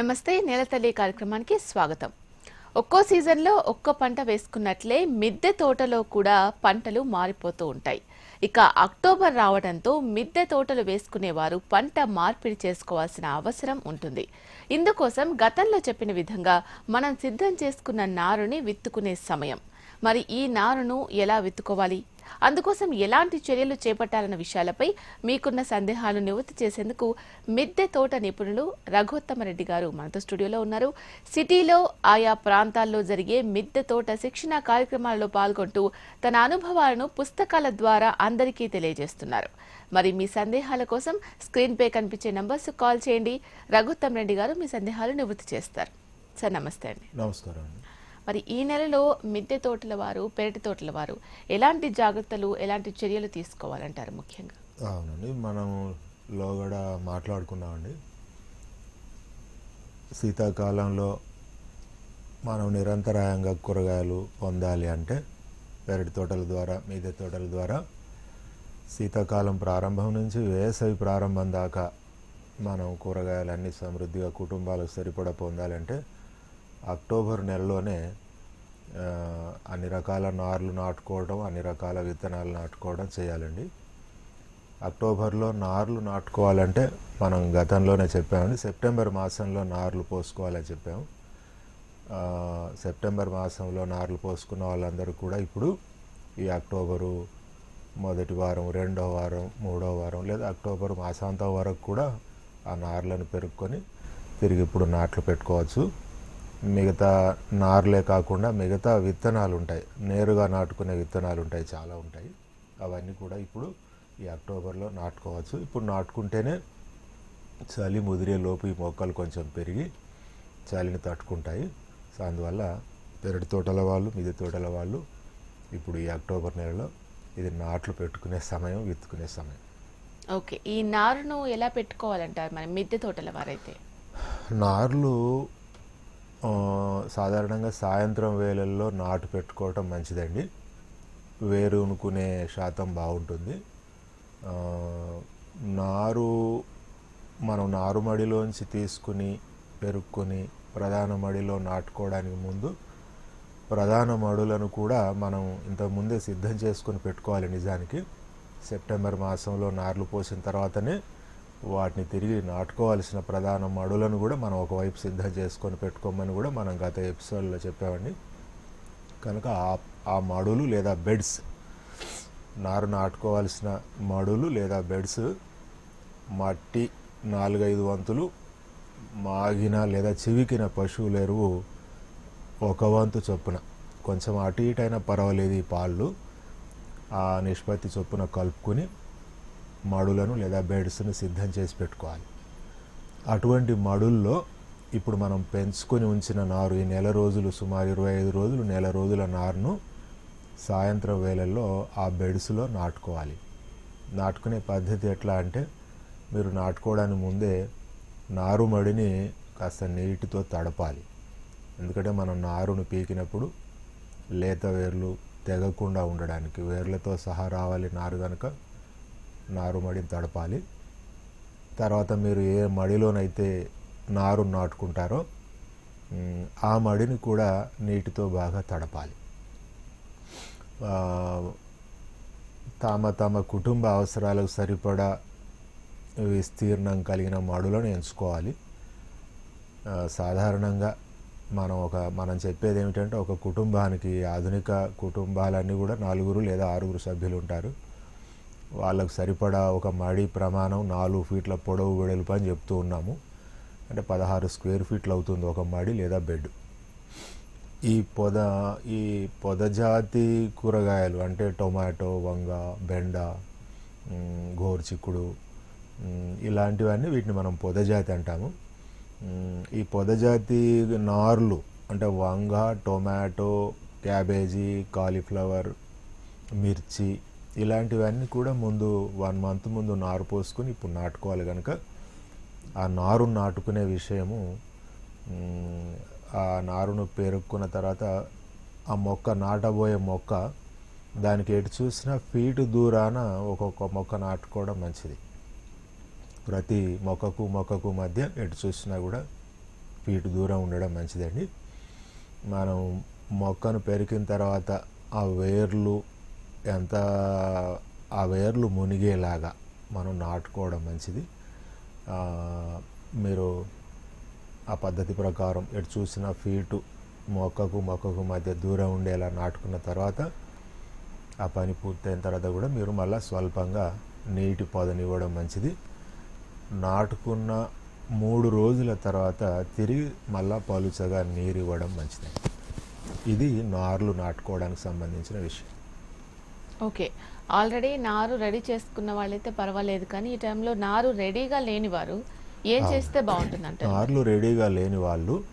నమస్తే నేలతల్లి కార్యక్రమానికి స్వాగతం. ఒక్కో సీజన్లో ఒక్కో పంట వేసుకున్నట్లే మిద్దె తోటలో కూడా పంటలు మారిపోతూ ఉంటాయి. ఇక అక్టోబర్ రావడంతో మిద్దె తోటలు వేసుకునేవారు పంట మార్పిడి చేసుకోవాల్సిన అవసరం ఉంటుంది. ఇందుకోసం గతంలో చెప్పిన విధంగా మనం సిద్ధం చేసుకున్న నారుని విత్తుకునే సమయం. మరి ఈ నారును ఎలా విత్తుకోవాలి? అందుకోసం ఎలాంటి చర్యలు చేపట్టాలన్న విషయాలపై మీకున్న సందేహాలు నివృత్తి చేసేందుకు మిద్దె తోట నిపుణులు రఘోత్తమరెడ్డి గారు మనతో స్టూడియోలో ఉన్నారు. సిటీలో ఆయా ప్రాంతాల్లో జరిగే మిద్దె తోట శిక్షణ కార్యక్రమాలలో పాల్గొంటూ తన అనుభవాలను పుస్తకాల ద్వారా అందరికీ తెలియజేస్తున్నారు. మరి మీ సందేహాల కోసం స్క్రీన్ పే కనిపించే నంబర్స్ కాల్ చేయండి. రఘుత్తం రెడ్డి గారు మీ సందేహాలు నివృత్తి చేస్తారు. సార్ నమస్తే అండి. నమస్కారం అండి. మరి ఈ నెలలో మిద్దె తోటల వారు పెరటి తోటల వారు ఎలాంటి జాగ్రత్తలు ఎలాంటి చర్యలు తీసుకోవాలంటారు ముఖ్యంగా? అవునండి మనం లోగడ మాట్లాడుకున్నామండి. శీతాకాలంలో మనం నిరంతరాయంగా కూరగాయలు పొందాలి అంటే పెరటి తోటల ద్వారా మిద్దె తోటల ద్వారా శీతాకాలం ప్రారంభం నుంచి వేసవి ప్రారంభం దాకా మనం కూరగాయలన్నీ సమృద్ధిగా కుటుంబాలకు సరిపడా పొందాలంటే అక్టోబర్ నెలలోనే అన్ని రకాల నార్లు నాటుకోవడం అన్ని రకాల విత్తనాలు నాటుకోవడం చేయాలండి. అక్టోబర్లో నార్లు నాటుకోవాలంటే మనం గతంలోనే చెప్పామండి. సెప్టెంబర్ మాసంలో నార్లు పోసుకోవాలని చెప్పాము. సెప్టెంబర్ మాసంలో నార్లు పోసుకున్న వాళ్ళందరూ కూడా ఇప్పుడు ఈ అక్టోబరు మొదటి వారం రెండో వారం మూడో వారం లేదా అక్టోబర్ మాసాంతం వరకు కూడా ఆ నార్లను పెరుక్కొని తిరిగి ఇప్పుడు నాట్లు పెట్టుకోవచ్చు. మిగతా నార్లే కాకుండా మిగతా విత్తనాలు ఉంటాయి నేరుగా నాటుకునే విత్తనాలు ఉంటాయి చాలా ఉంటాయి. అవన్నీ కూడా ఇప్పుడు ఈ అక్టోబర్లో నాటుకోవచ్చు. ఇప్పుడు నాటుకుంటేనే చలి ముదిరే లోపు ఈ మొక్కలు కొంచెం పెరిగి చలిని తట్టుకుంటాయి. సో అందువల్ల పెరటి తోటల వాళ్ళు మిది తోటల వాళ్ళు ఇప్పుడు ఈ అక్టోబర్ నెలలో ఇది నాట్లు పెట్టుకునే సమయం విత్తుకునే సమయం. ఓకే. ఈ నారును ఎలా పెట్టుకోవాలంటారు మరి? మిద్దె తోటల వారైతే? నార్లు సాధారణంగా సాయంత్రం వేళల్లో నాటు పెట్టుకోవటం మంచిదండి. వేరునుకునే శాతం బాగుంటుంది. నారు మనం నారు మడిలోంచి తీసుకుని పెరుక్కొని ప్రధాన మడిలో నాటుకోవడానికి ముందు ప్రధాన మడులను కూడా మనం ఇంతకుముందే సిద్ధం చేసుకొని పెట్టుకోవాలి నిజానికి. సెప్టెంబర్ మాసంలో నార్లు పోసిన తర్వాతనే వాటిని తిరిగి నాటుకోవాల్సిన ప్రధాన మడులను కూడా మనం ఒకవైపు సిద్ధం చేసుకొని పెట్టుకోమని కూడా మనం గత ఎపిసోడ్లో చెప్పామండి. కనుక ఆ ఆ మడులు లేదా బెడ్స్ నారు నాటుకోవాల్సిన మడులు లేదా బెడ్స్ మట్టి నాలుగైదు వంతులు మాగిన లేదా చివికిన పశువుల ఎరువు ఒక వంతు చొప్పున కొంచెం అటు ఇటైనా పర్వాలేదు ఈ పాళ్ళు ఆ నిష్పత్తి చొప్పున కలుపుకొని మడులను లేదా బెడ్స్ను సిద్ధం చేసి పెట్టుకోవాలి. అటువంటి మడుల్లో ఇప్పుడు మనం పెంచుకొని ఉంచిన నారు ఈ నెల రోజులు సుమారు ఇరవై ఐదు రోజులు నెల రోజుల నారును సాయంత్రం వేళల్లో ఆ బెడ్స్లో నాటుకోవాలి. నాటుకునే పద్ధతి ఎట్లా అంటే మీరు నాటుకోవడానికి ముందే నారు మడిని కాస్త నీటితో తడపాలి. ఎందుకంటే మనం నారును పీకినప్పుడు లేత వేర్లు తెగకుండా ఉండడానికి వేర్లతో సహా రావాలి నారు కనుక నారుమడిని తడపాలి. తర్వాత మీరు ఏ మడిలోనైతే నారు నాటుకుంటారో ఆ మడిని కూడా నీటితో బాగా తడపాలి. తమ తమ కుటుంబ అవసరాలకు సరిపడా విస్తీర్ణం కలిగిన మడులను ఎంచుకోవాలి. సాధారణంగా మనం ఒక మనం చెప్పేది ఏమిటంటే ఒక కుటుంబానికి ఆధునిక కుటుంబాలన్నీ కూడా నలుగురు లేదా ఆరుగురు సభ్యులు ఉంటారు. వాళ్ళకు సరిపడా ఒక మడి ప్రమాణం నాలుగు ఫీట్ల పొడవు వెడల్పు అని చెప్తూ ఉన్నాము. అంటే పదహారు స్క్వేర్ ఫీట్లు అవుతుంది ఒక మడి లేదా బెడ్. ఈ పొద ఈ పొదజాతి కూరగాయలు అంటే టొమాటో వంగ బెండ మ్, గోరుచిక్కుడు ఇలాంటివన్నీ వీటిని మనం పొదజాతి అంటాము. ఈ పొదజాతి నార్లు అంటే వంగ టొమాటో క్యాబేజీ కాలీఫ్లవర్ మిర్చి ఇలాంటివన్నీ కూడా ముందు వన్ మంత్ ముందు నారు పోసుకొని ఇప్పుడు నాటుకోవాలి కనుక ఆ నారు నాటుకునే విషయము ఆ నారును పేరుక్కున్న తర్వాత ఆ మొక్క నాటబోయే మొక్క దానికి ఎటు చూసినా ఫీటు దూరాన ఒక్కొక్క మొక్క నాటుకోవడం మంచిది. ప్రతి మొక్కకు మొక్కకు మధ్య ఎటు చూసినా కూడా ఫీటు దూరం ఉండడం మంచిదండి. మనం మొక్కను పెరికిన తర్వాత ఆ వేర్లు ఎంత ఆ వేర్లు మునిగేలాగా మనం నాటుకోవడం మంచిది. మీరు ఆ పద్ధతి ప్రకారం ఎటు చూసిన ఫీటు మొక్కకు మొక్కకు మధ్య దూరం ఉండేలా నాటుకున్న తర్వాత ఆ పని పూర్తయిన తర్వాత కూడా మీరు మళ్ళీ స్వల్పంగా నీటి పొదనివ్వడం మంచిది. నాటుకున్న మూడు రోజుల తర్వాత తిరిగి మళ్ళా పలుచగా నీరు ఇవ్వడం మంచిది. ఇది నార్లు నాటుకోవడానికి సంబంధించిన విషయం. ఓకే. ఆల్రెడీ నారు రెడీ చేసుకున్న వాళ్ళైతే పర్వాలేదు కానీ ఈ టైంలో నారు రెడీగా లేని వారు ఏం చేస్తే బాగుంటుంది అంటారు? నార్లు రెడీగా లేని వాళ్ళు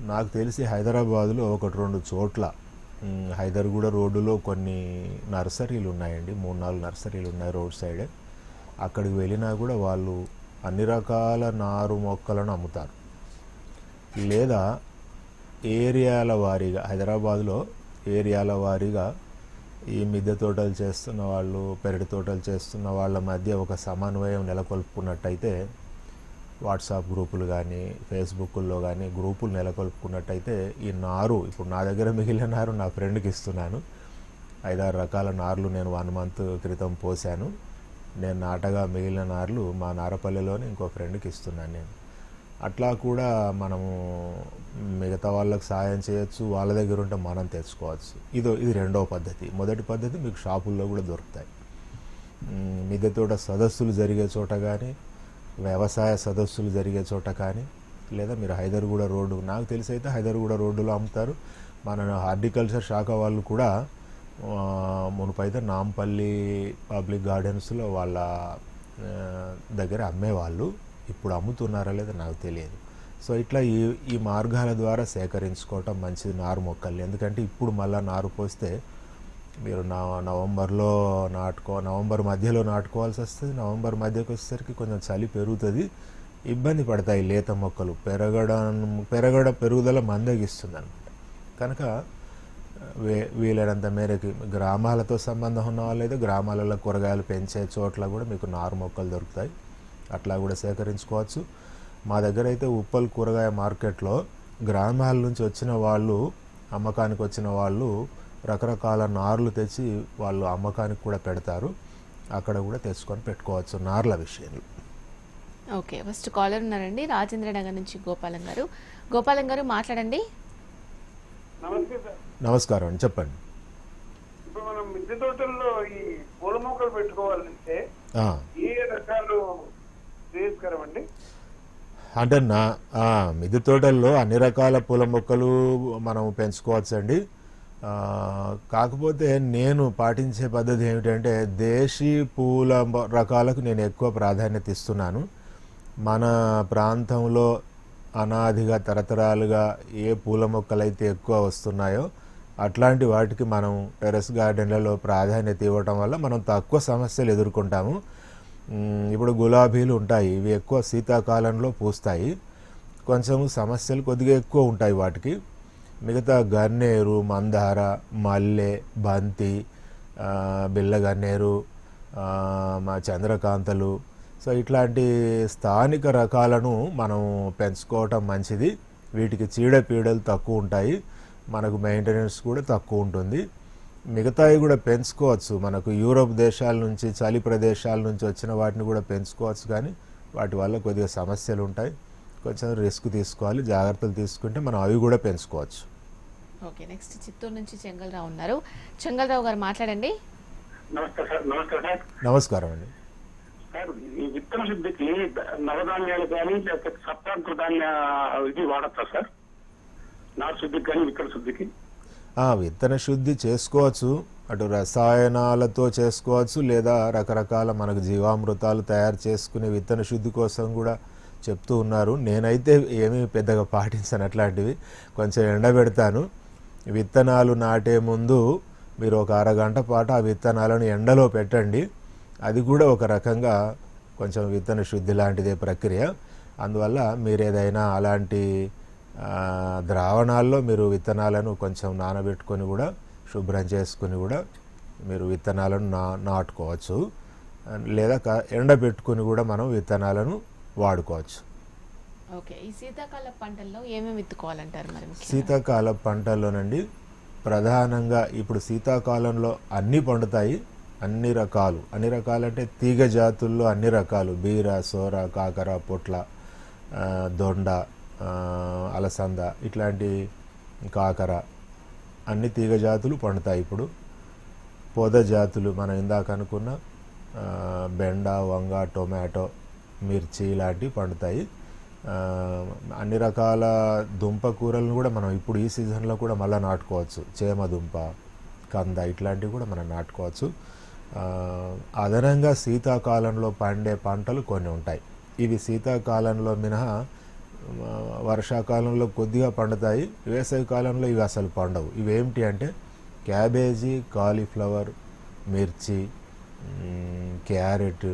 నాకు తెలిసి హైదరాబాదులో ఒకటి రెండు చోట్ల హైదర్గూడ రోడ్డులో కొన్ని నర్సరీలు ఉన్నాయండి. మూడు నాలుగు నర్సరీలు ఉన్నాయి రోడ్ సైడ్. అక్కడికి వెళ్ళినా కూడా వాళ్ళు అన్ని రకాల నారు మొక్కలను అమ్ముతారు. లేదా ఏరియాల వారీగా హైదరాబాద్లో ఏరియాల వారీగా ఈ మిద్దె తోటలు చేస్తున్న వాళ్ళు పెరటి తోటలు చేస్తున్న వాళ్ళ మధ్య ఒక సమన్వయం నెలకొల్పుకున్నట్టయితే వాట్సాప్ గ్రూపులు కానీ ఫేస్బుక్లో కానీ గ్రూపులు నెలకొల్పుకున్నట్టయితే ఈ నారు ఇప్పుడు నా దగ్గర మిగిలిన నారు నా ఫ్రెండ్కి ఇస్తున్నాను. ఐదారు రకాల నార్లు నేను వన్ మంత్ క్రితం పోసాను నేను నాటగా మిగిలిన నార్లు మా నారపల్లిలోనే ఇంకో ఫ్రెండ్కి ఇస్తున్నాను నేను. అట్లా కూడా మనము మిగతా వాళ్ళకి సాయం చేయొచ్చు వాళ్ళ దగ్గర ఉంటే మనం తెచ్చుకోవచ్చు ఇదో ఇది రెండవ పద్ధతి. మొదటి పద్ధతి మీకు షాపుల్లో కూడా దొరుకుతాయి. మ్, మిద్దె తోట సదస్సులు జరిగే చోట కానీ వ్యవసాయ సదస్సులు జరిగే చోట కానీ లేదా మీరు హైదర్గూడ రోడ్డు నాకు తెలిసి అయితే హైదర్గూడ రోడ్డులో అమ్ముతారు. మన హార్టికల్చర్ శాఖ వాళ్ళు కూడా మునుపైతే నాంపల్లి పబ్లిక్ గార్డెన్స్లో వాళ్ళ దగ్గర అమ్మేవాళ్ళు. ఇప్పుడు అమ్ముతున్నారా లేదా నాకు తెలియదు. సో ఇట్లా ఈ ఈ మార్గాల ద్వారా సేకరించుకోవటం మంచిది నారు మొక్కల్ని. ఎందుకంటే ఇప్పుడు మళ్ళీ నారు పోస్తే మీరు నా నవంబర్లో నాటుకో నవంబర్ మధ్యలో నాటుకోవాల్సి వస్తుంది. నవంబర్ మధ్యకి వచ్చేసరికి కొంచెం చలి పెరుగుతుంది. ఇబ్బంది పడతాయి లేత మొక్కలు. పెరగడం పెరగడ పెరుగుదల మందగిస్తుంది అనమాట కనుక వే వీలైనంత మేరకు గ్రామాలతో సంబంధం ఉన్న వాళ్ళైతే గ్రామాలలో కూరగాయలు పెంచే చోట్ల కూడా మీకు నారు మొక్కలు దొరుకుతాయి. అట్లా కూడా సేకరించుకోవచ్చు. మా దగ్గర అయితే ఉప్పల్ కూరగాయ మార్కెట్లో గ్రామాల నుంచి వచ్చిన వాళ్ళు అమ్మకానికి వచ్చిన వాళ్ళు రకరకాల నార్లు తెచ్చి వాళ్ళు అమ్మకానికి కూడా పెడతారు. అక్కడ కూడా తెచ్చుకొని పెట్టుకోవచ్చు నార్ల విషయంలో. ఓకే ఫస్ట్ కాలర్ ఉన్నారండి రాజేంద్ర నగర్ నుంచి గోపాలం గారు. గోపాలం గారు మాట్లాడండి. నమస్కారం అండి చెప్పండి. ఇప్పుడు మనం మిద్దె తోటల్లో ఈ పూల మొక్కలు పెట్టుకోవాలంటే ఆ, ఏ రకాలు శ్రేయస్కరం అండి. అంటే నా మిద్దె తోటల్లో అన్ని రకాల పూల మొక్కలు మనం పెంచుకోవచ్చండి. అండి కాకపోతే నేను పాటించే పద్ధతి ఏమిటంటే దేశీ పూల రకాలకు నేను ఎక్కువ ప్రాధాన్యత ఇస్తున్నాను. మన ప్రాంతంలో అనాదిగా తరతరాలుగా ఏ పూల మొక్కలైతే ఎక్కువ వస్తున్నాయో అట్లాంటి వాటికి మనం టెరెస్ గార్డెన్లలో ప్రాధాన్యత ఇవ్వటం వల్ల మనం తక్కువ సమస్యలు ఎదుర్కొంటాము. ఇప్పుడు గులాబీలు ఉంటాయి. ఇవి ఎక్కువ శీతాకాలంలో పూస్తాయి. కొంచెం సమస్యలు కొద్దిగా ఎక్కువ ఉంటాయి వాటికి. మిగతా గన్నేరు మందార మల్లె బంతి బిల్లగన్నేరు బిల్ల గన్నేరు మా చంద్రకాంతలు. సో ఇట్లాంటి స్థానిక రకాలను మనం పెంచుకోవటం మంచిది. వీటికి చీడపీడలు తక్కువ ఉంటాయి. మనకు మెయింటెనెన్స్ కూడా తక్కువ ఉంటుంది. మిగతావి కూడా పెంచుకోవచ్చు. మనకు యూరోప్ దేశాల నుంచి చలి ప్రదేశాల నుంచి వచ్చిన వాటిని కూడా పెంచుకోవచ్చు కానీ వాటి వల్ల కొద్దిగా సమస్యలు ఉంటాయి. కొంచెం రిస్క్ తీసుకోవాలి జాగ్రత్తలు తీసుకుంటే మనం అవి కూడా పెంచుకోవచ్చు. ఓకే నెక్స్ట్ చిత్తూరు నుంచి చెంగల్రావు ఉన్నారు. చెంగల్రావు గారు మాట్లాడండి. నమస్కారం అండి. సార్ ఈ విత్తన శుద్ధికి నవధాన్యాలు కానీ లేకపోతే సప్తాంత ధాన్య ఇది వాడతా సార్? నాటు శుద్ధికి కానీ విత్తన శుద్ధికి? విత్తన శుద్ధి చేసుకోవచ్చు అటు రసాయనాలతో చేసుకోవచ్చు లేదా రకరకాల మనకు జీవామృతాలు తయారు చేసుకునే విత్తన శుద్ధి కోసం కూడా చెప్తూ ఉన్నారు. నేనైతే ఏమీ పెద్దగా పాటించను అట్లాంటివి. కొంచెం ఎండబెడతాను విత్తనాలు నాటే ముందు మీరు ఒక అరగంట పాటు ఆ విత్తనాలను ఎండలో పెట్టండి. అది కూడా ఒక రకంగా కొంచెం విత్తన శుద్ధి లాంటిదే ప్రక్రియ. అందువల్ల మీరు ఏదైనా అలాంటి ద్రావణాల్లో మీరు విత్తనాలను కొంచెం నానబెట్టుకొని కూడా శుభ్రం చేసుకుని కూడా మీరు విత్తనాలను నా నాటుకోవచ్చు. లేదా ఎండబెట్టుకుని కూడా మనం విత్తనాలను వాడుకోవచ్చు. ఓకే. ఈ శీతాకాల పంటల్లో ఏమేమి విత్తుకోవాలంటారు మరి? శీతాకాల పంటల్లోనండి ప్రధానంగా ఇప్పుడు శీతాకాలంలో అన్నీ పండుతాయి అన్ని రకాలు. అన్ని రకాలంటే తీగ జాతుల్లో అన్ని రకాలు. బీర సోర కాకర పొట్ల దొండ అలసంద ఇట్లాంటి కాకర అన్ని తీగ జాతులు పండుతాయి ఇప్పుడు. పొద జాతులు మనం ఇందాక అనుకున్న బెండ వంగ టొమాటో మిర్చి ఇలాంటివి పండుతాయి. అన్ని రకాల దుంప కూరలను కూడా మనం ఇప్పుడు ఈ సీజన్లో కూడా మళ్ళీ నాటుకోవచ్చు. చేమ దుంప కంద ఇట్లాంటివి కూడా మనం నాటుకోవచ్చు. అదనంగా శీతాకాలంలో పండే పంటలు కొన్ని ఉంటాయి. ఇవి శీతాకాలంలో మినహా వర్షాకాలంలో కొద్దిగా పండుతాయి వేసవి కాలంలో ఇవి అసలు పండవు. ఇవేమిటి అంటే క్యాబేజీ కాలీఫ్లవర్ మిర్చి క్యారెట్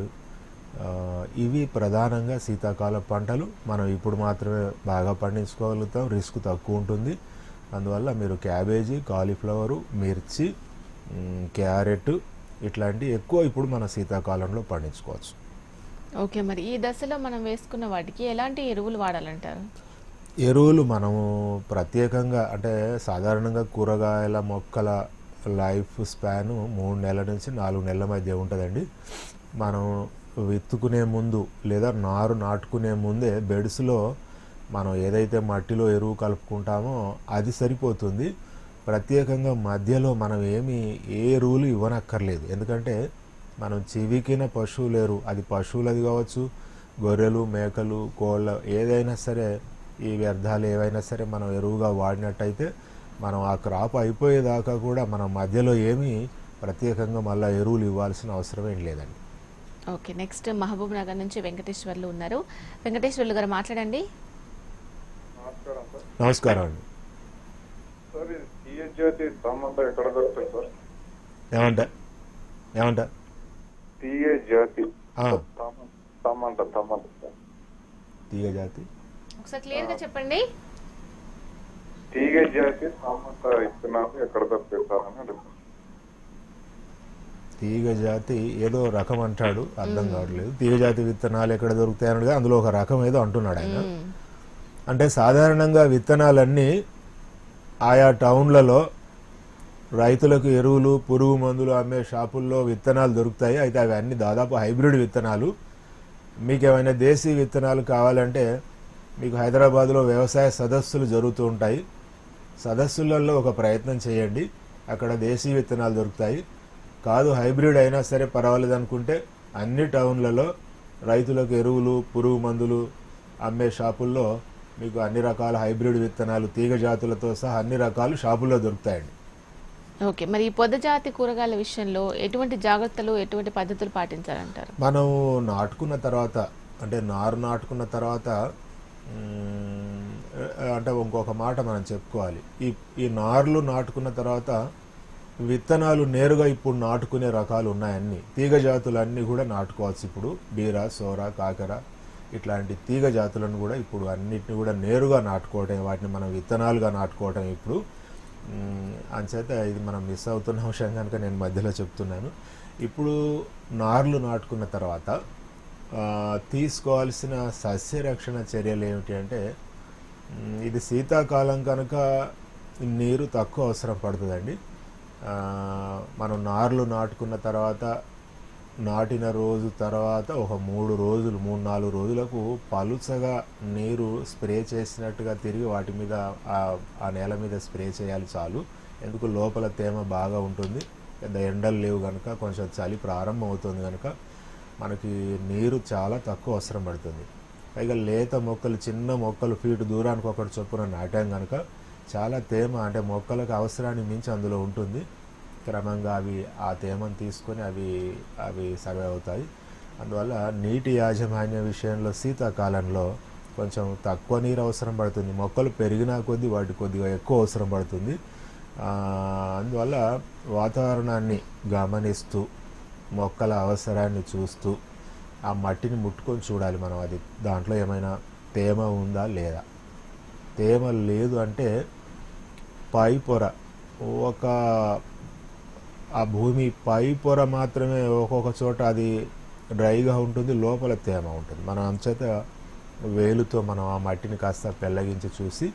ఇవి ప్రధానంగా శీతాకాల పంటలు. మనం ఇప్పుడు మాత్రమే బాగా పండించుకోగలుగుతాం రిస్క్ తక్కువ ఉంటుంది. అందువల్ల మీరు క్యాబేజీ కాలీఫ్లవరు మిర్చి క్యారెట్ ఇట్లాంటివి ఎక్కువ ఇప్పుడు మన శీతాకాలంలో పండించుకోవచ్చు. ఓకే మరి ఈ దశలో మనం వేసుకున్న వాటికి ఎలాంటి ఎరువులు వాడాలంటారు? ఎరువులు మనము ప్రత్యేకంగా అంటే సాధారణంగా కూరగాయల మొక్కల లైఫ్ స్పాన్ మూడు నెలల నుంచి నాలుగు నెలల మధ్య ఉంటుందండి. మనం విత్తుకునే ముందు లేదా నారు నాటుకునే ముందే బెడ్స్లో మనం ఏదైతే మట్టిలో ఎరువు కలుపుకుంటామో అది సరిపోతుంది. ప్రత్యేకంగా మధ్యలో మనం ఏమి ఏ ఎరువులు ఇవ్వనక్కర్లేదు. ఎందుకంటే మనం చివికిన పశువుల ఎరువు అది పశువులది కావచ్చు గొర్రెలు మేకలు కోళ్ళ ఏదైనా సరే ఈ వ్యర్థాలు ఏవైనా సరే మనం ఎరువుగా వాడినట్టయితే మనం ఆ క్రాప్ అయిపోయేదాకా కూడా మనం మధ్యలో ఏమీ ప్రత్యేకంగా మళ్ళీ ఎరువులు ఇవ్వాల్సిన అవసరం ఏం లేదండి. ఓకే నెక్స్ట్ మహబూబ్ నగర్ నుంచి వెంకటేశ్వర్లు ఉన్నారు. వెంకటేశ్వర్లు గారు మాట్లాడండి. నమస్కారం సార్ నమస్కారం అండి ఏమంట? ఏమంట? సామంత సామంత సామంత సార్ తీగ జాతి. ఒకసారి క్లియర్గా చెప్పండి. టీఎస్ జ్యోతి సామంత ఇస్తున్నారు ఎక్కడ అడుగుతున్నాను తీగ జాతి ఏదో రకం అంటాడు అర్థం కావట్లేదు. తీగ జాతి విత్తనాలు ఎక్కడ దొరుకుతాయి అనగా అందులో ఒక రకం ఏదో అంటున్నాడు ఆయన. అంటే సాధారణంగా విత్తనాలన్నీ ఆయా టౌన్లలో రైతులకు ఎరువులు పురుగు మందులు అమ్మే షాపుల్లో విత్తనాలు దొరుకుతాయి. అయితే అవి అన్నీ దాదాపు హైబ్రిడ్ విత్తనాలు. మీకు ఏమైనా దేశీ విత్తనాలు కావాలంటే మీకు హైదరాబాద్లో వ్యవసాయ సదస్సులు జరుగుతూ ఉంటాయి. సదస్సులలో ఒక ప్రయత్నం చేయండి. అక్కడ దేశీ విత్తనాలు దొరుకుతాయి. కాదు హైబ్రిడ్ అయినా సరే పర్వాలేదు అనుకుంటే అన్ని టౌన్లలో రైతులకు ఎరువులు పురుగు మందులు అమ్మే షాపుల్లో మీకు అన్ని రకాల హైబ్రిడ్ విత్తనాలు తీగ జాతులతో సహా అన్ని రకాలు షాపుల్లో దొరుకుతాయండి. ఓకే. మరి ఈ పొద కూరగాయల విషయంలో ఎటువంటి జాగ్రత్తలు ఎటువంటి పద్ధతులు పాటించాలంటారు? మనం నాటుకున్న తర్వాత అంటే నారు నాటుకున్న తర్వాత అంటే ఇంకొక మాట మనం చెప్పుకోవాలి. ఈ ఈ నారులు నాటుకున్న తర్వాత విత్తనాలు నేరుగా ఇప్పుడు నాటుకునే రకాలు ఉన్నాయన్నీ తీగ జాతులు అన్నీ కూడా నాటుకోవచ్చు ఇప్పుడు. బీర సోర కాకర ఇట్లాంటి తీగ జాతులను కూడా ఇప్పుడు అన్నిటిని కూడా నేరుగా నాటుకోవటం వాటిని మనం విత్తనాలుగా నాటుకోవటం ఇప్పుడు అంచేత ఇది మనం మిస్ అవుతున్న అంశం కనుక నేను మధ్యలో చెప్తున్నాను. ఇప్పుడు నార్లు నాటుకున్న తర్వాత తీసుకోవాల్సిన సస్యరక్షణ చర్యలు ఏమిటి అంటే ఇది శీతాకాలం కనుక నీరు తక్కువ అవసరం పడుతుందండి. మనం నార్లు నాటుకున్న తర్వాత నాటిన రోజు తర్వాత ఒక మూడు రోజులు మూడు నాలుగు రోజులకు పలుచగా నీరు స్ప్రే చేసినట్టుగా తిరిగి వాటి మీద ఆ- నేల మీద స్ప్రే చేయాలి చాలు. ఎందుకు? లోపల తేమ బాగా ఉంటుంది. పెద్ద ఎండలు లేవు కనుక కొంచెం చలి ప్రారంభం అవుతుంది కనుక మనకి నీరు చాలా తక్కువ అవసరం పడుతుంది. పైగా లేత మొక్కలు చిన్న మొక్కలు ఫీటు దూరానికి ఒకటి చొప్పున నాటాం కనుక చాలా తేమ అంటే మొక్కలకు అవసరాన్ని మించి అందులో ఉంటుంది. క్రమంగా అవి ఆ తేమను తీసుకొని అవి అవి సర్వే అవుతాయి అందువల్ల నీటి యాజమాన్య విషయంలో శీతాకాలంలో కొంచెం తక్కువ నీరు అవసరం పడుతుంది. మొక్కలు పెరిగినా కొద్దీ వాటి కొద్దిగా ఎక్కువ అవసరం పడుతుంది. అందువల్ల వాతావరణాన్ని గమనిస్తూ మొక్కల అవసరాన్ని చూస్తూ ఆ మట్టిని ముట్టుకొని చూడాలి మనం. అది దాంట్లో ఏమైనా తేమ ఉందా లేదా? తేమ లేదు అంటే పై పొర ఒక ఆ భూమి పై పొర మాత్రమే ఒక్కొక్క చోట అది డ్రైగా ఉంటుంది లోపల తేమ ఉంటుంది. మనం అంచేత వేలుతో మనం ఆ మట్టిని కాస్త పెళ్ళగించి చూసి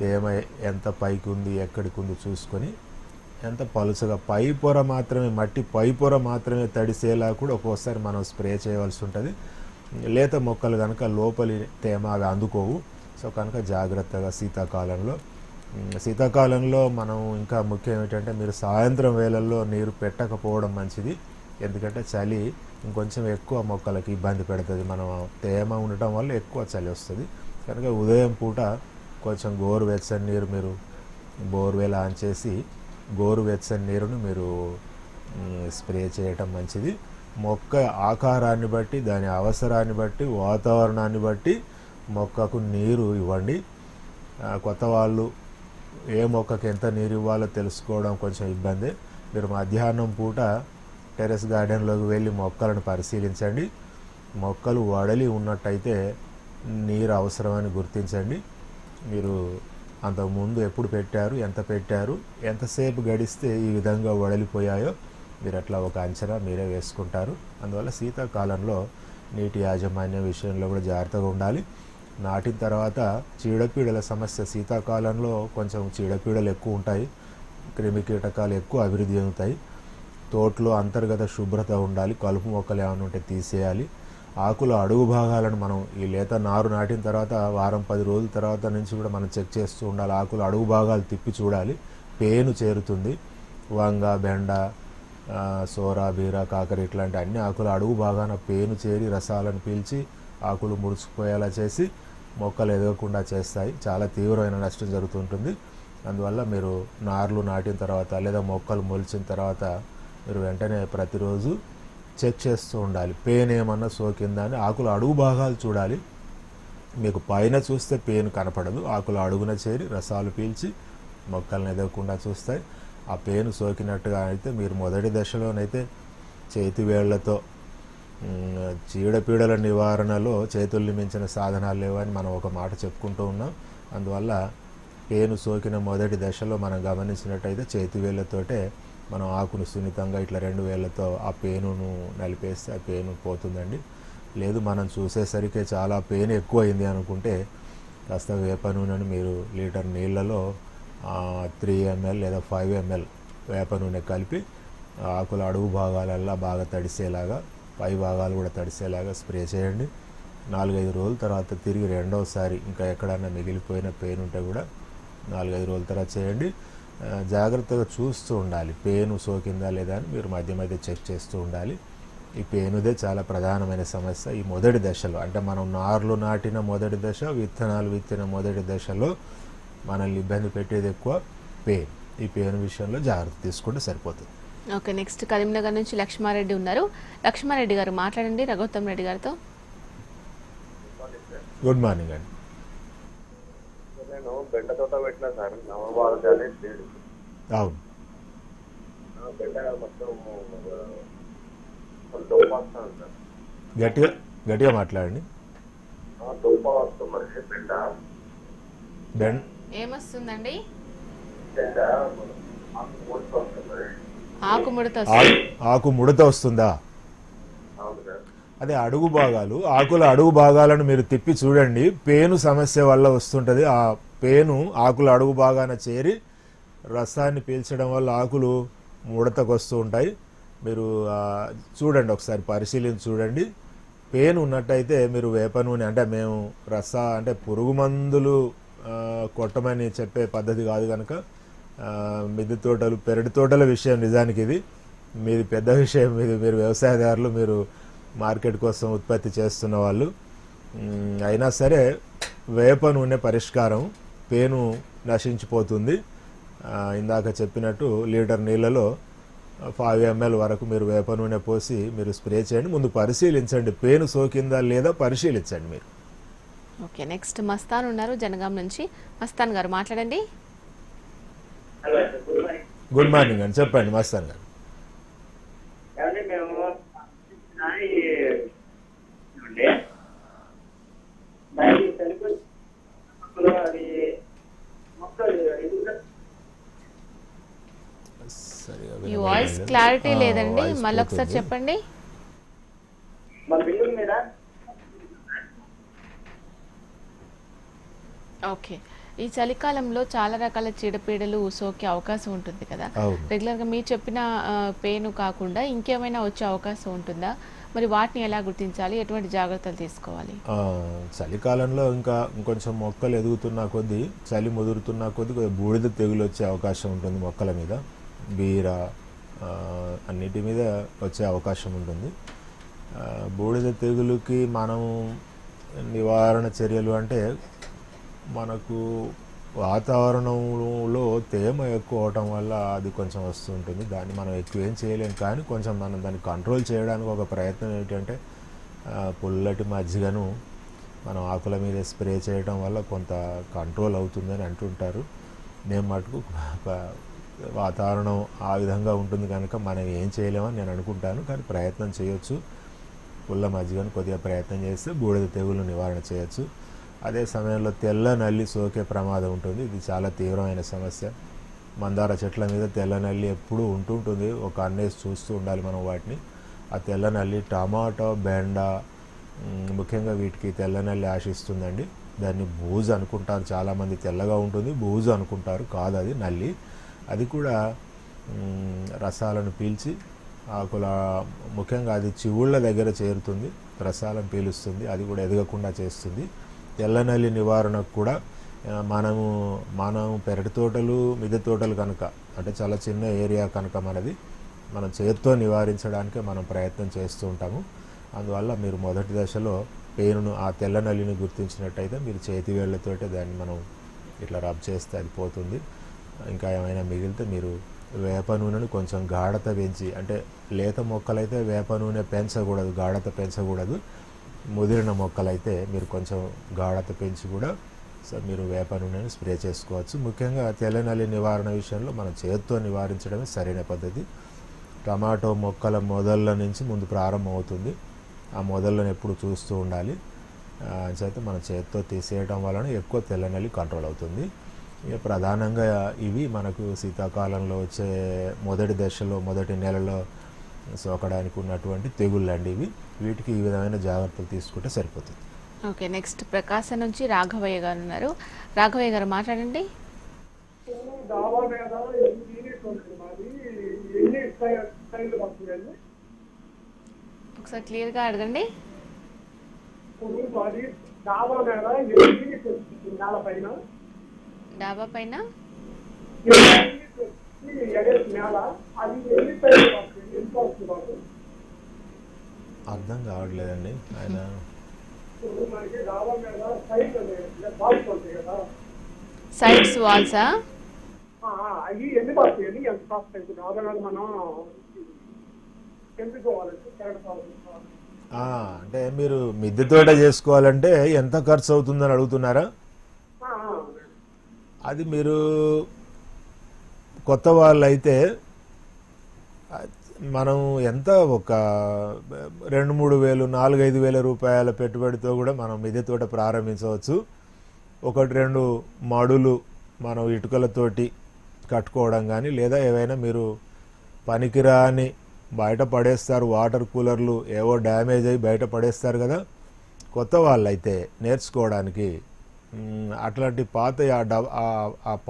తేమ ఎంత పైకి ఉంది ఎక్కడికి ఉంది చూసుకొని ఎంత పలుచగా పై పొర మాత్రమే మట్టి పై పొర మాత్రమే తడిసేలా కూడా ఒక్కోసారి మనం స్ప్రే చేయవలసి ఉంటుంది. లేత మొక్కలు కనుక లోపలి తేమ అవి అందుకోవు. సో కనుక జాగ్రత్తగా శీతాకాలంలో శీతాకాలంలో మనం ఇంకా ముఖ్యం ఏంటంటే మీరు సాయంత్రం వేళల్లో నీరు పెట్టకపోవడం మంచిది. ఎందుకంటే చలి ఇంకొంచెం ఎక్కువ మొక్కలకి ఇబ్బంది పెడుతుంది. మనం తేమ ఉండటం వల్ల ఎక్కువ చలి వస్తుంది. కనుక ఉదయం పూట కొంచెం గోరువెచ్చని నీరు మీరు బోర్వేల్ ఆన్ చేసి గోరువెచ్చని నీరును మీరు స్ప్రే చేయటం మంచిది. మొక్క ఆకారాన్ని బట్టి దాని అవసరాన్ని బట్టి వాతావరణాన్ని బట్టి మొక్కకు నీరు ఇవ్వండి. కొత్త వాళ్ళు ఏ మొక్కకి ఎంత నీరు ఇవ్వాలో తెలుసుకోవడం కొంచెం ఇబ్బంది. మీరు మధ్యాహ్నం పూట టెరెస్ గార్డెన్లోకి వెళ్ళి మొక్కలను పరిశీలించండి. మొక్కలు వడలి ఉన్నట్టయితే నీరు అవసరమని గుర్తించండి. మీరు అంతకుముందు ఎప్పుడు పెట్టారు ఎంత పెట్టారు ఎంతసేపు గడిస్తే ఈ విధంగా వడలిపోయాయో మీరు అట్లా ఒక అంచనా మీరే వేసుకుంటారు. అందువల్ల శీతాకాలంలో నీటి యాజమాన్యం విషయంలో కూడా జాగ్రత్తగా ఉండాలి. నాటిన తర్వాత చీడపీడల సమస్య శీతాకాలంలో కొంచెం చీడపీడలు ఎక్కువ ఉంటాయి. క్రిమి కీటకాలు ఎక్కువ అభివృద్ధి చెందుతాయి. తోటలో అంతర్గత శుభ్రత ఉండాలి. కలుపు మొక్కలు ఏమైనా ఉంటే తీసేయాలి. ఆకుల అడుగు భాగాలను మనం ఈ లేత నారు నాటిన తర్వాత వారం పది రోజుల తర్వాత నుంచి కూడా మనం చెక్ చేస్తూ ఉండాలి. ఆకుల అడుగు భాగాలు తిప్పి చూడాలి. పేను చేరుతుంది. వంగ బెండ సోర బీర కాకర ఇట్లాంటి అన్ని ఆకుల అడుగు భాగాన పేను చేరి రసాలను పీల్చి ఆకులు ముడుచుకుపోయేలా చేసి మొక్కలు ఎదగకుండా చేస్తాయి. చాలా తీవ్రమైన నష్టం జరుగుతుంటుంది. అందువల్ల మీరు నార్లు నాటిన తర్వాత లేదా మొక్కలు మొలిచిన తర్వాత మీరు వెంటనే ప్రతిరోజు చెక్ చేస్తూ ఉండాలి. పెయిన్ ఏమన్నా సోకిందా అని ఆకుల అడుగు భాగాలు చూడాలి. మీకు పైన చూస్తే పెయిన్ కనపడదు. ఆకుల అడుగున చేరి రసాలు పీల్చి మొక్కలను ఎదగకుండా చూస్తాయి. ఆ పెయిన్ సోకినట్టుగా అయితే మీరు మొదటి దశలోనైతే చేతి వేళ్ళతో చీడపీడల నివారణలో చేతుల్ని మించిన సాధనాలు లేవని మనం ఒక మాట చెప్పుకుంటూ ఉన్నాం. అందువల్ల పేను సోకిన మొదటి దశలో మనం గమనించినట్టయితే చేతివేళ్ళతోటే మనం ఆకును సున్నితంగా ఇట్లా రెండు వేళ్ళతో ఆ పేనును నలిపేస్తే ఆ పేను పోతుందండి. లేదు మనం చూసేసరికి చాలా పెయిన్ ఎక్కువ అయింది అనుకుంటే కాస్త వేప నూనెను మీరు లీటర్ నీళ్ళలో త్రీ ఎంఎల్ లేదా ఫైవ్ ఎంఎల్ వేప నూనె కలిపి ఆకుల అడుగు భాగాలల్లా బాగా తడిసేలాగా పై భాగాలు కూడా తడిసేలాగా స్ప్రే చేయండి. నాలుగైదు రోజుల తర్వాత తిరిగి రెండవసారి ఇంకా ఎక్కడైనా మిగిలిపోయిన పెయిన్ ఉంటే కూడా నాలుగైదు రోజుల తర్వాత చేయండి. జాగ్రత్తగా చూస్తూ ఉండాలి. పెయిన్ సోకిందా లేదా అని మీరు మధ్య మధ్య చెక్ చేస్తూ ఉండాలి. ఈ పెయిన్దే చాలా ప్రధానమైన సమస్య ఈ మొదటి దశలో. అంటే మనం నార్లు నాటిన మొదటి దశ విత్తనాలు విత్తిన మొదటి దశలో మనల్ని ఇబ్బంది పెట్టేది ఎక్కువ పెయిన్. ఈ పెయిన్ విషయంలో జాగ్రత్త తీసుకుంటే సరిపోతుంది. ఓకే నెక్స్ట్ కరీంనగర్ నుంచి లక్ష్మారెడ్డి ఉన్నారు. లక్ష్మారెడ్డి గారు మాట్లాడండి. రఘుత్తం రెడ్డి గారితో. గుడ్ మార్నింగ్ అండి నేను బెండ తోట పెట్టినా సార్. నవభారత్ అనేది లేదు అవును. ఆ బెండ మొత్తం సార్. గట్టిగా గట్టిగా మాట్లాడండి. తోప బెండ. బెండ్. ఏమొస్తుందండి? బెండ ఆకుముడత ఆకు ముడత వస్తుందా. అదే అడుగు భాగాలు ఆకుల అడుగు భాగాలను మీరు తిప్పి చూడండి. పేను సమస్య వల్ల వస్తుంటుంది. ఆ పేను ఆకుల అడుగు భాగాన చేరి రసాన్ని పీల్చడం వల్ల ఆకులు ముడతకు వస్తూ ఉంటాయి. మీరు చూడండి ఒకసారి పరిశీలించి చూడండి. పేను ఉన్నట్టయితే మీరు వేప నూనె అంటే మేము రస అంటే పురుగు మందులు కొట్టమని చెప్పే పద్ధతి కాదు కనుక మిద్దె తోటలు పెరటి తోటల విషయం నిజానికి ఇది. మీది పెద్ద విషయం మీది మీరు వ్యవసాయదారులు మీరు మార్కెట్ కోసం ఉత్పత్తి చేస్తున్న వాళ్ళు. అయినా సరే వేప నూనె పరిష్కారం పేను నశించిపోతుంది. ఇందాక చెప్పినట్టు లీటర్ నీళ్ళలో ఫైవ్ ఎంఎల్ వరకు మీరు వేప నూనె పోసి మీరు స్ప్రే చేయండి. ముందు పరిశీలించండి. పేను సోకిందా లేదా పరిశీలించండి మీరు. ఓకే నెక్స్ట్ మస్తాన్ ఉన్నారు జనగాం నుంచి. మస్తాన్ గారు మాట్లాడండి. గుడ్ మార్నింగ్ అండి. చెప్పండి మస్తాన్ గారు. వాయిస్. క్లారిటీ లేదండి. మళ్ళీ ఒకసారి. చెప్పండి. ఓకే. ఈ చలికాలంలో చాలా రకాల చీడపీడలు సోకే అవకాశం ఉంటుంది కదా. రెగ్యులర్గా మీరు చెప్పిన పెయిన్ కాకుండా ఇంకేమైనా వచ్చే అవకాశం ఉంటుందా? మరి వాటిని ఎలా గుర్తించాలి? ఎటువంటి జాగ్రత్తలు తీసుకోవాలి? చలికాలంలో ఇంకా ఇంకొంచెం మొక్కలు ఎదుగుతున్న కొద్దీ చలి ముదురుతున్న కొద్దీ కొద్దిగా బూడిద తెగులు వచ్చే అవకాశం ఉంటుంది మొక్కల మీద. బీర అన్నిటి మీద వచ్చే అవకాశం ఉంటుంది. బూడిద తెగులుకి మనం నివారణ చర్యలు అంటే మనకు వాతావరణంలో తేమ ఎక్కువ అవటం వల్ల అది కొంచెం వస్తుంటుంది. దాన్ని మనం ఎక్కువ ఏం చేయలేం. కానీ కొంచెం మనం దాన్ని కంట్రోల్ చేయడానికి ఒక ప్రయత్నం ఏంటంటే పుల్లటి మజ్జిగను మనం ఆకుల మీద స్ప్రే చేయడం వల్ల కొంత కంట్రోల్ అవుతుందని అంటుంటారు. నేను మటుకు వాతావరణం ఆ విధంగా ఉంటుంది కనుక మనం ఏం చేయలేమని నేను అనుకుంటాను. కానీ ప్రయత్నం చేయొచ్చు. పుల్ల మజ్జిగను కొద్దిగా ప్రయత్నం చేస్తే బూడిద తెగులు నివారణ చేయొచ్చు. అదే సమయంలో తెల్ల నల్లి సోకే ప్రమాదం ఉంటుంది. ఇది చాలా తీవ్రమైన సమస్య. మందార చెట్ల మీద తెల్ల నల్లి ఎప్పుడూ ఉంటుంటుంది ఒక అన్నేసి చూస్తూ ఉండాలి మనం వాటిని. ఆ తెల్ల నల్లి టమాటో బెండ ముఖ్యంగా వీటికి తెల్ల నల్లి ఆశిస్తుందండి. దాన్ని బూజు అనుకుంటారు. చాలామంది తెల్లగా ఉంటుంది. బూజు అనుకుంటారు. కాదు అది నల్లి. అది కూడా రసాలను పీల్చి ఆకుల ముఖ్యంగా అది చివుళ్ళ దగ్గర చేరుతుంది. రసాలను పీలుస్తుంది. అది కూడా ఎదగకుండా చేస్తుంది. తెల్లనల్లి నివారణకు కూడా మనము మనం పెరటి తోటలు మిద్దె తోటలు కనుక అంటే చాలా చిన్న ఏరియా కనుక మనది మనం చేత్తో నివారించడానికే మనం ప్రయత్నం చేస్తూ ఉంటాము. అందువల్ల మీరు మొదటి దశలో పెయిన్ను ఆ తెల్ల నల్లిని గుర్తించినట్టయితే మీరు చేతి వేళ్ళతోటే దాన్ని మనం ఇట్లా రబ్ చేస్తే అది పోతుంది. ఇంకా ఏమైనా మిగిలితే మీరు వేప నూనెను కొంచెం గాఢత పెంచి అంటే లేత మొక్కలైతే వేప నూనె పెంచకూడదు గాఢత పెంచకూడదు. ముదిరిన మొక్కలైతే మీరు కొంచెం గాఢత పెంచి కూడా సో మీరు వేప నూనెను స్ప్రే చేసుకోవచ్చు. ముఖ్యంగా తెల్లనల్లి నివారణ విషయంలో మనం చేత్తో నివారించడమే సరైన పద్ధతి. టమాటో మొక్కల మొదళ్ళ నుంచి ముందు ప్రారంభం అవుతుంది ఆ మొదళ్ళను ఎప్పుడు చూస్తూ ఉండాలి. ఆ, చేత మన చేతితో తీసేయడం వలన ఎక్కువ తెల్లనల్లి కంట్రోల్ అవుతుంది. ఇక ప్రధానంగా ఇవి మనకు శీతాకాలంలో వచ్చే మొదటి దశలో మొదటి నెలలో సోకడానికి ఉన్నటువంటి తెగుళ్ళండి ఇవి వీటికి ఈ విధమైన జాగ్రత్తలు తీసుకుంటే సరిపోతుంది. ఓకే నెక్స్ట్ ప్రకాశం నుంచి రాఘవయ్య గారు ఉన్నారు. రాఘవయ్య గారు మాట్లాడండి. ఒకసారి క్లియర్గా అడగండి. డాబా పైన. అది అర్థం కావట్లేదండి. ఆయన సైడ్స్ వాల్సా అవి ఎన్ని ఎంత మనం అంటే మీరు మిద్దె తోట చేసుకోవాలంటే ఎంత ఖర్చు అవుతుందని అడుగుతున్నారా. అది మీరు కొత్త వాళ్ళు అయితే మనం ఎంత ఒక రెండు మూడు వేలు నాలుగైదు వేల రూపాయల పెట్టుబడితో కూడా మనం మిద్దె తోట ప్రారంభించవచ్చు. ఒకటి రెండు మడులు మనం ఇటుకలతోటి కట్టుకోవడం కానీ లేదా ఏవైనా మీరు పనికిరాని బయట పడేస్తారు వాటర్ కూలర్లు ఏవో డ్యామేజ్ అయ్యి బయట పడేస్తారు కదా. కొత్త వాళ్ళైతే నేర్చుకోవడానికి అట్లాంటి పాత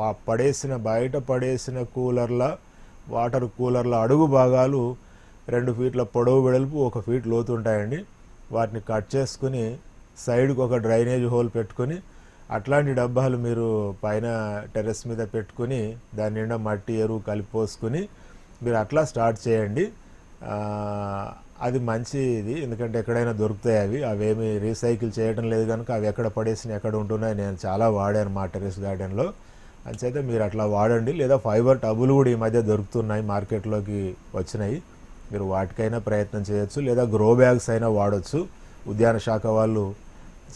ఆ పడేసిన బయట పడేసిన కూలర్ల వాటర్ కూలర్ల అడుగు భాగాలు రెండు ఫీట్ల పొడవు వెడల్పు ఒక ఫీట్ లోతు ఉంటాయండి. వాటిని కట్ చేసుకుని సైడ్కి ఒక డ్రైనేజ్ హోల్ పెట్టుకుని అట్లాంటి డబ్బాలు మీరు పైన టెర్రస్ మీద పెట్టుకుని దాని నిండా మట్టి ఎరువు కలిపి పోసుకుని మీరు అట్లా స్టార్ట్ చేయండి. అది మంచిది. ఎందుకంటే ఎక్కడైనా దొరుకుతాయి అవి. అవేమి రీసైకిల్ చేయడం లేదు కనుక అవి ఎక్కడ పడేసిన ఎక్కడ ఉంటున్నాయి నేను చాలా వాడాను మా టెర్రస్ గార్డెన్లో. అంచేతే మీరు అట్లా వాడండి. లేదా ఫైబర్ టబులు కూడా ఈ మధ్య దొరుకుతున్నాయి మార్కెట్లోకి వచ్చినాయి. మీరు వాటికైనా ప్రయత్నం చేయొచ్చు. లేదా గ్రో బ్యాగ్స్ అయినా వాడొచ్చు. ఉద్యాన శాఖ వాళ్ళు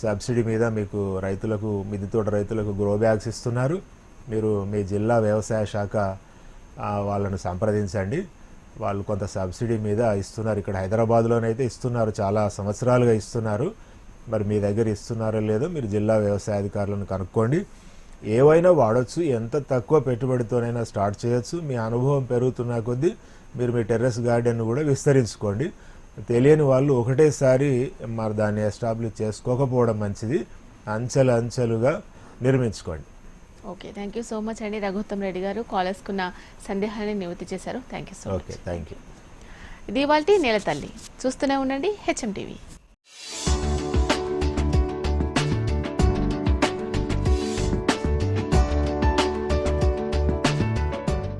సబ్సిడీ మీద మీకు రైతులకు మిద్దె తోట రైతులకు గ్రో బ్యాగ్స్ ఇస్తున్నారు. మీరు మీ జిల్లా వ్యవసాయ శాఖ వాళ్ళను సంప్రదించండి. వాళ్ళు కొంత సబ్సిడీ మీద ఇస్తున్నారు. ఇక్కడ హైదరాబాద్లోనైతే ఇస్తున్నారు. చాలా సంవత్సరాలుగా ఇస్తున్నారు. మరి మీ దగ్గర ఇస్తున్నారో లేదో మీరు జిల్లా వ్యవసాయ అధికారులను కనుక్కోండి. ఏవైనా వాడొచ్చు ఎంత తక్కువ పెట్టుబడితోనైనా స్టార్ట్ చేయొచ్చు. మీ అనుభవం పెరుగుతున్న కొద్దీ మీరు మీ టెర్రస్ గార్డెన్ కూడా విస్తరించుకోండి. తెలియని వాళ్ళు ఒకటేసారి మరి దాన్ని ఎస్టాబ్లిష్ చేసుకోకపోవడం మంచిది. అంచెలు అంచెలుగా నిర్మించుకోండి. Okay thank you so much అండి రఘుత్తం రెడ్డి గారు. కాలర్స్కున్న సందేహాన్ని నివృత్తి చేశారు. Thank you so much. Okay thank you. ఇది ఇవాళ నేల తల్లి చూస్తూనే ఉండండి హెచ్ఎం టీవీ.